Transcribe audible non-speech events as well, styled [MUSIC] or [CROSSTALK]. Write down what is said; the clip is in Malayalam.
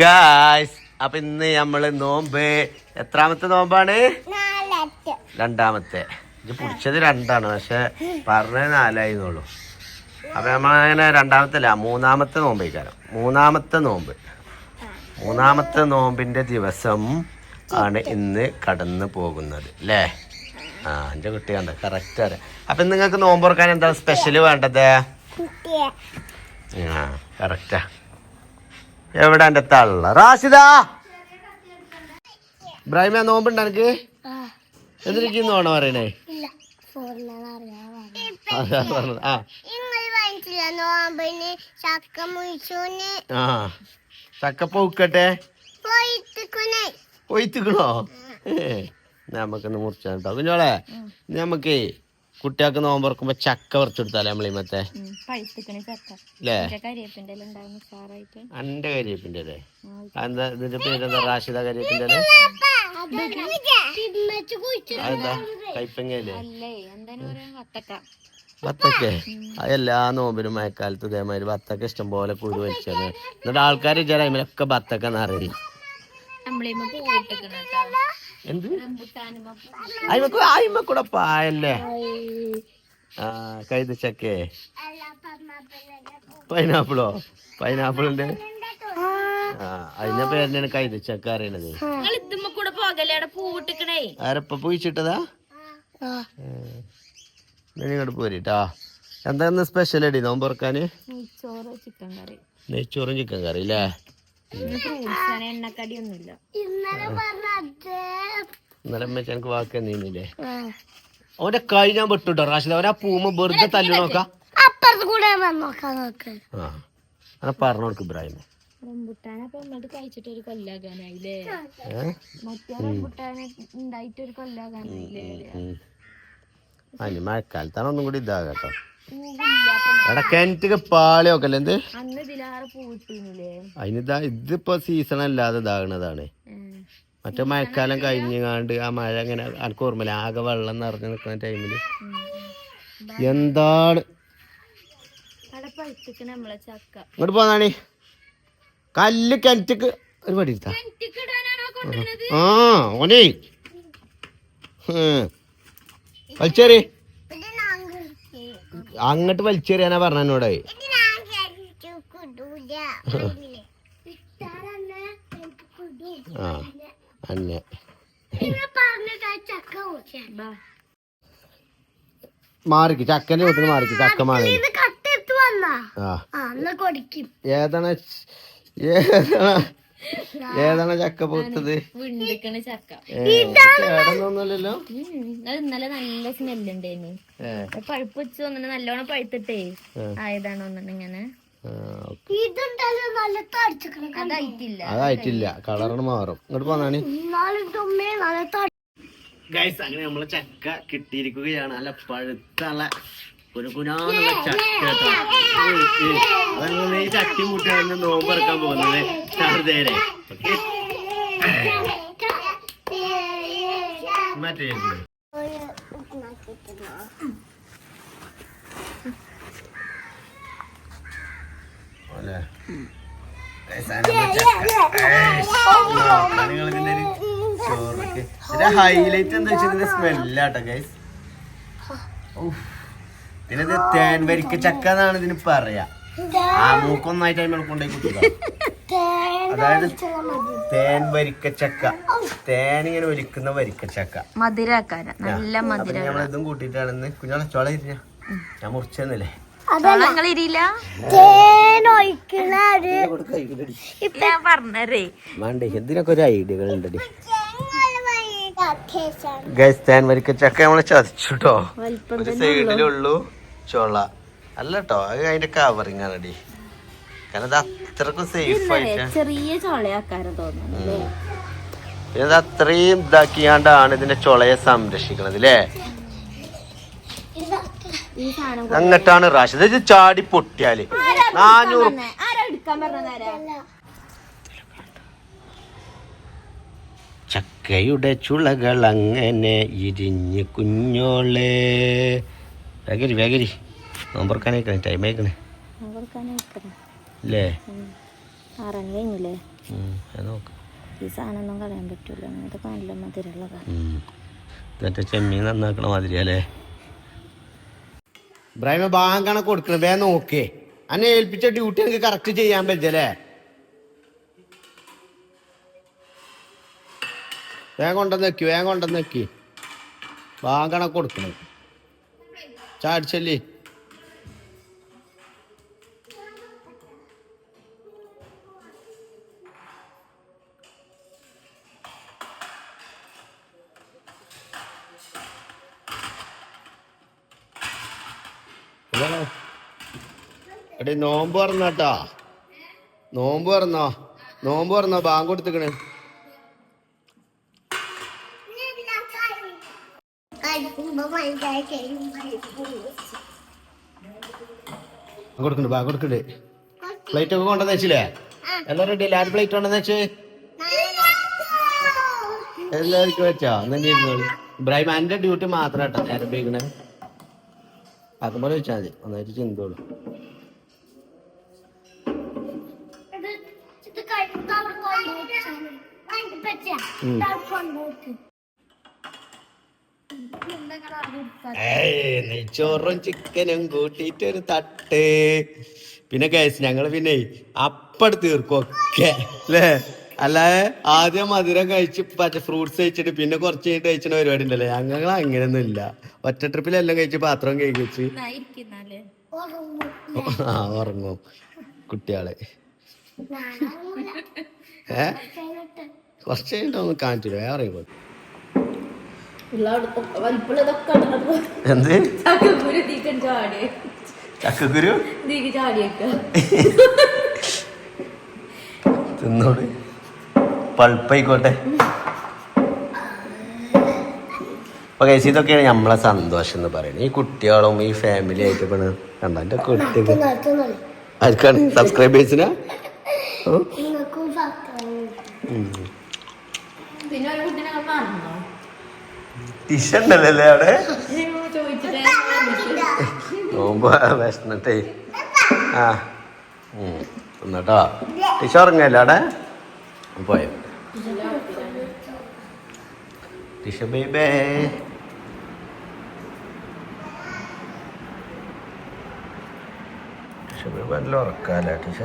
ഗായ്സ് അപ്പൊ ഇന്ന് നമ്മൾ നോമ്പ്. എത്രാമത്തെ നോമ്പാണ്? രണ്ടാമത്തെ. ഇത് പിടിച്ചത് രണ്ടാണ് പക്ഷെ പറഞ്ഞത് നാലായിരുന്നുള്ളൂ അപ്പൊ നമ്മളങ്ങനെ രണ്ടാമത്തെ അല്ല മൂന്നാമത്തെ നോമ്പ് കഴിക്കാനും മൂന്നാമത്തെ നോമ്പ്. മൂന്നാമത്തെ നോമ്പിന്റെ ദിവസം ആണ് ഇന്ന് കടന്നു പോകുന്നത് അല്ലേ ആ എന്റെ കുട്ടി കണ്ട കറക്റ്റ് അറിയാം അപ്പൊ നിങ്ങൾക്ക് നോമ്പ് തുറക്കാൻ എന്താ സ്പെഷ്യൽ വേണ്ടത്? കറക്റ്റാ. എവിടെ എന്റെ തള്ള? റാഷിദ! ഇബ്രാഹിമ നോമ്പുണ്ട് എനിക്ക് എന്തിരിക്കുന്നോണോ പറയണേ? ഇല്ല ഫോണിലാണ് അറിയാൻ ആ. ചക്ക പൂക്കട്ടെ നമുക്കൊന്ന് മുറിച്ചാട്ടോ കുഞ്ഞോളെ നമുക്കേ കുട്ടികൾക്ക് നോമ്പറക്കുമ്പോ ചക്ക പറിച്ചെടുത്താലേ നമ്മളീ മറ്റേ? അന്റെ കരിയേപ്പിന്റെ അല്ലേ എന്താ ഇതിന്റെ പേരെന്താ? റാഷിദ കരിയേപ്പിന്റെ അല്ലേ അതെന്താ വത്തക്ക. എല്ലാ നോമ്പിനും മഴക്കാലത്ത് ഇതേമാതിരി വത്തക്ക ഇഷ്ടം പോലെ കുരു വലിച്ചത് എന്നിട്ട് ആൾക്കാർ ചില ടൈമിലൊക്കെ ബത്തക്ക എന്നറിയില്ല നമ്മളിമ്മ പൂവിട്ടിക്കണ കേട്ടോ എന്ത്? പായല്ലേ? ആ കൈതച്ചക്കേ. പൈനാപ്പിളോ? പൈനാപ്പിളിന്റെ? ആ അതിന്റെ പേരിനാണ് കൈതച്ചക്ക അറിയണത് ആരപ്പ പൂച്ചിട്ടതാ ഇങ്ങോട്ട് പോരിട്ടാ എന്താ സ്പെഷ്യൽ അടി നോമ്പ് തുറക്കാന്? Chicken curry. നെയ്ച്ചോറും ചിക്കൻ കറി അല്ലേ ഫ്രൂട്ട്സ് ആണ് എണ്ണക്കടി ഒന്നുമില്ല ഇന്നലെ പറഞ്ഞത് ഇന്നലെ അമ്മ എനിക്ക് വാക്ക് നീന്നില്ലേ അവന്റെ കൈ ഞാൻ വിട്ടുട്ടോ റാഷിദ്. അവനാ പൂമ വെറുതെ തല്ലു നോക്കാം. അപ്പുറത്ത് കൂടെ നോക്കാൻ നോക്ക്. ആ. അങ്ങനെ പറഞ്ഞു കൊടുക്കും ഇബ്രാഹിം. റംബുട്ടാനപ്പൊ നമ്മളത് കഴിച്ചിട്ട് ഒരു കൊല്ലാകാനായില്ലേ? ഏഹ് മറ്റേ റംബുട്ടാന് ഉണ്ടായിട്ട് ഒരു കൊല്ലാകാനായില്ലേ? അതിന് മഴക്കാലത്താണ് ഒന്നും കൂടി ഇതാകട്ടോ എടാ കിണറ്റിക്ക് പാളി നോക്കല്ലേ എന്ത്? അതിനിതാ ഇതിപ്പോ സീസൺ അല്ലാതെ ഇതാകണതാണ്. മറ്റേ മഴക്കാലം കഴിഞ്ഞാണ്ട് ആ മഴ അങ്ങനെ എനിക്ക് ഓർമ്മയില്ല? ആകെ വെള്ളം നിറഞ്ഞു നിൽക്കുന്ന ടൈമിൽ എന്താണ്? ഇങ്ങോട്ട് പോന്നാണി കല്ല് കിണറ്റിക്ക് ഒരു പടി എടുത്താ. ആ ഓനെ. നാങ്ക അങ്ങോട്ട് വലിച്ചെറിയാനാ പറഞ്ഞ എന്നോട്. [LAUGHS] ആ അന്നെ. മാറിക്ക് ചക്കന്റെ വീട്ടിൽ മാറിക്ക് ചക്ക മാറി. ഏതാണ്? ഏതാണ്? ഏതാണ് ചക്ക പൂത്തത്? വിണ്ടിക്കണ ചക്ക. കേടൊന്നുമില്ലല്ലോ ഉം, അത് ഇന്നലെ നല്ല ഏ. പഴുപ്പ് വെച്ച് വന്നിട്ട് നല്ലോണം പഴുത്തിട്ടേ. ആയതാണോ ഇങ്ങനെ. അതായിട്ടില്ല. കളറാണ് മാറും. ഇങ്ങോട്ട് പോന്നാണ് ഗൈസ് അങ്ങനെ നമ്മളെ ചക്ക കിട്ടിയിരിക്കുകയാണ്. അല്ല പഴുത്തുള്ള ഈ മുട്ടാണ് നോമ്പറക്കാൻ പോകുന്നത്? ഓക്കെ. മറ്റേ അല്ലേ ഹൈലൈറ്റ് എന്താ വെച്ചാൽ ഇതിന്റെ സ്മെല്ലാട്ടോ ഗൈസ് പിന്നെ ഇത് തേൻ വരിക്ക ചക്ക എന്നാണ് ഇതിന് പറയാ. ആ മൂക്കൊന്നായിട്ട് അതിന് കൊണ്ടുപോയി കുത്തുക അതായത് തേൻ വരിക്ക ചക്ക. തേൻ ഇങ്ങനെ ഒലിക്കുന്ന വരിക്ക ചക്ക. മധുരാക്കാര നല്ല മധുര. നമ്മൾ ഇതും കൂട്ടിയിട്ടാണെന്ന് കുഞ്ഞോളെ ചോള ഇരിഞ്ഞ. ഞാൻ മുറിച്ചെന്നല്ലേ? തേനൊഴിക്കണ ഒരു ഐഡിയകൾ ഉണ്ടടി ഗൈസ് തേൻ വരിക്ക ചക്ക നമ്മളെ ചതച്ചുട്ടോ. സൈഡിലുള്ളൂ ചോള അല്ല കേട്ടോ അത് അതിന്റെ കവറിങ് ആണ് അടി കാരണം ഇത് അത്രക്കും സേഫ് ആയിട്ട്. ചെറിയ ചോളയാക്കാരം തോന്നുന്നു അല്ലേ? പിന്നെ ഇത് അത്രയും ഇതാക്കിയാണ്ടാണ് ഇതിന്റെ ചുളയെ സംരക്ഷിക്കണത് അല്ലേ അങ്ങട്ടാണ് റാഷിദ് ഇത് ചാടി പൊട്ടിയാൽ. നാനൂറ് ചക്കയുടെ ചുളകൾ അങ്ങനെ ഇരിഞ്ഞ് കുഞ്ഞോളെ. വേഗരി വേഗരി നോമ്പറക്കാനേക്കണേ ടൈം ആയിക്കണേ അല്ലേ ഇല്ലേ ആറാണി കഴിഞ്ഞില്ലേ ഉം, അത് നോക്ക്. ഈ സാധനമൊന്നും കളയാൻ പറ്റൂല. ഇതൊക്കെ നല്ല മധുരമുള്ളതാണ് ഉം. മറ്റേ ചെമ്മീൻ നന്നാക്കണ മാതിരിയല്ലേ ഇബ്രാഹിമ ബാങ്കാണ് കൊടുക്കണത്. വേ നോക്കേ. അന്നെ ഏൽപ്പിച്ച ഡ്യൂട്ടി എനിക്ക് കറക്റ്റ് ചെയ്യാൻ പറ്റല്ലേ വേഗം കൊണ്ടുവന്ന് വെക്കി വേഗം കൊണ്ടുവന്ന് വെക്കി. കൊടുക്കണത്. ചാടിച്ചല്ലേ എടേ നോമ്പ് പറഞ്ഞാട്ടാ നോമ്പ് പറഞ്ഞോ നോമ്പ് പറഞ്ഞോ ബാങ്ക് കൊടുത്തിക്കണ്. കൊടുക്കണ്ട് ബാ കൊടുക്കണ്ട് പ്ലേറ്റ് ഒക്കെ കൊണ്ടെന്ന് വെച്ചില്ലേ? എല്ലാം റെഡി അല്ലേ? ആര് പ്ലേറ്റ് കൊണ്ടെന്ന് വെച്ച്. എല്ലാവർക്കും വെച്ചോ? എന്നാ ഇബ്രാഹിം എന്റെ ഡ്യൂട്ടി മാത്രം കേട്ടോ നേരം ഉപയോഗിക്കണേ. അതുപോലെ വെച്ചാൽ മതി. ഒന്നായിട്ട് ചിന്തോളൂ ഇത് കഴിക്കുമ്പോ അവിടെ കൊണ്ടുവച്ചാണ് അതിന്റെ പച്ച കൊണ്ടുവച്ചു ഏയ് നെയ്ച്ചോറും ചിക്കനും കൂട്ടിയിട്ട് ഒരു തട്ട്. പിന്നെ കേസ് ഞങ്ങൾ പിന്നെ അപ്പട് തീർക്കും ഒക്കെ അല്ലേ? അല്ലാതെ ആദ്യം മധുരം കഴിച്ച് പച്ച ഫ്രൂട്ട്സ് കഴിച്ചിട്ട് പിന്നെ കുറച്ച് കഴിഞ്ഞിട്ട് കഴിച്ചിട്ട് പരിപാടി ഉണ്ടല്ലേ. ഞങ്ങൾ അങ്ങനെയൊന്നും ഇല്ല ഒറ്റ ട്രിപ്പിലെല്ലാം കഴിച്ച് പാത്രം കഴിച്ച് വെച്ച് ആ ഉറങ്ങും കുട്ടികളെ. ഏ? കുറച്ച് കഴിഞ്ഞിട്ട് ഒന്ന് കാണിച്ചില്ല വേറെ പോയി എന്ത്? ചക്കക്കുരു തിന്നോട്. പൾപ്പായിക്കോട്ടെ. ഓക്കെ ഇതൊക്കെയാണ് നമ്മളെ സന്തോഷം എന്ന് പറയുന്നത്. ഈ കുട്ടികളും ഈ ഫാമിലി ആയിട്ട് ഇപ്പൊ കണ്ട? എന്റെ കുട്ടികൾ. ആർക്കാണ്? സബ്സ്ക്രൈബേഴ്സിനാ പിന്നെ ഒരു ടിഷണ്ടല്ലേ അവിടെ? നോമ്പ് ആ എന്നിട്ടോ ടിഷ ഉറങ്ങല്ലേ അവിടെ? പോയോ. ടിഷ ബേബേ. ടിഷ ബേബ് നല്ല ഉറക്കാല്ലേ ടിഷ